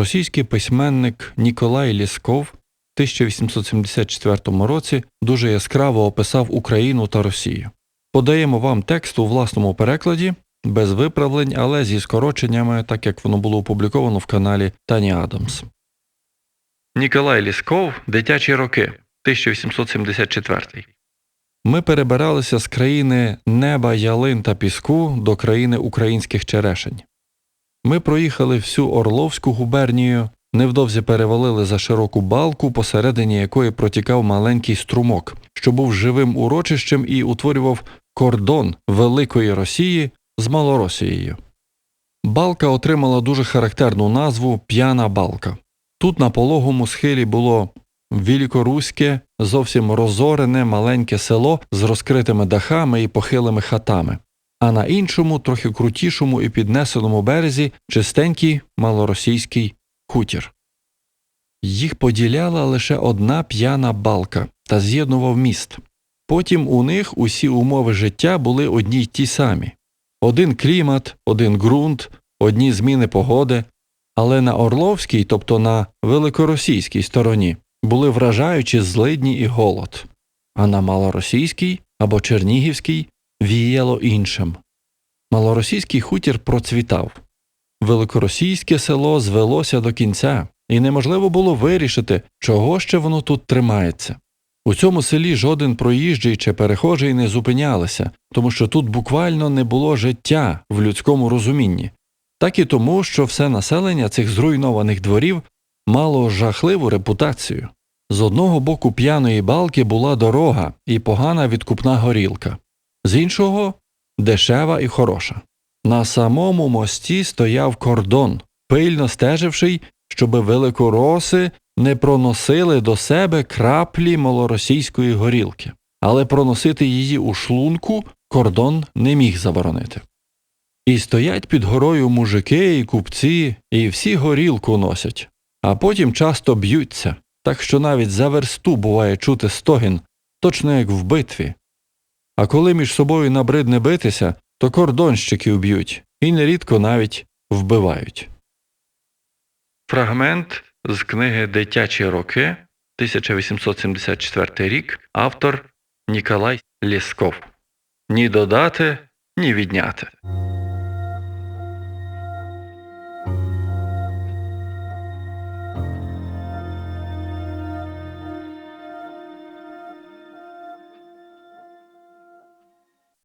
Російський письменник Ніколай Лісков в 1874 році дуже яскраво описав Україну та Росію. Подаємо вам текст у власному перекладі, без виправлень, але зі скороченнями, так як воно було опубліковано в каналі Тані Адамс. Ніколай Лісков Дитячі роки 1874 Ми перебиралися з країни неба, ялин та піску до країни українських черешень. Ми проїхали всю Орловську губернію, невдовзі перевалили за широку балку, посередині якої протікав маленький струмок, що був живим урочищем і утворював кордон Великої Росії з Малоросією. Балка отримала дуже характерну назву П'яна балка. Тут на пологому схилі було великоруське, зовсім розорене маленьке село з розкритими дахами і похилими хатами, а на іншому, трохи крутішому і піднесеному березі чистенький малоросійський хутір. Їх поділяла лише одна п'яна балка та з'єднував міст. Потім у них усі умови життя були одні й ті самі один клімат, один ґрунт, одні зміни погоди, але на Орловській, тобто на великоросійській стороні, були вражаючі злидні і голод, а на малоросійській або чернігівській віяло іншим. Малоросійський хутір процвітав. Великоросійське село звелося до кінця, і неможливо було вирішити, чого ще воно тут тримається. У цьому селі жоден проїжджий чи перехожий не зупинялися, тому що тут буквально не було життя в людському розумінні, так і тому, що все населення цих зруйнованих дворів мало жахливу репутацію. З одного боку п'яної балки була дорога і погана відкупна горілка, з іншого дешева і хороша. На самому мості стояв кордон, пильно стеживший, щоби великороси не проносили до себе краплі малоросійської горілки, але проносити її у шлунку кордон не міг заборонити. І стоять під горою мужики і купці, і всі горілку носять, а потім часто б'ються, так що навіть за версту буває чути стогін, точно як в битві. А коли між собою набридне битися, то кордонщиків б'ють і нерідко навіть вбивають. Фрагмент з книги Дитячі роки 1874 рік автор Ніколай Лєсков. Ні додати, ні відняти.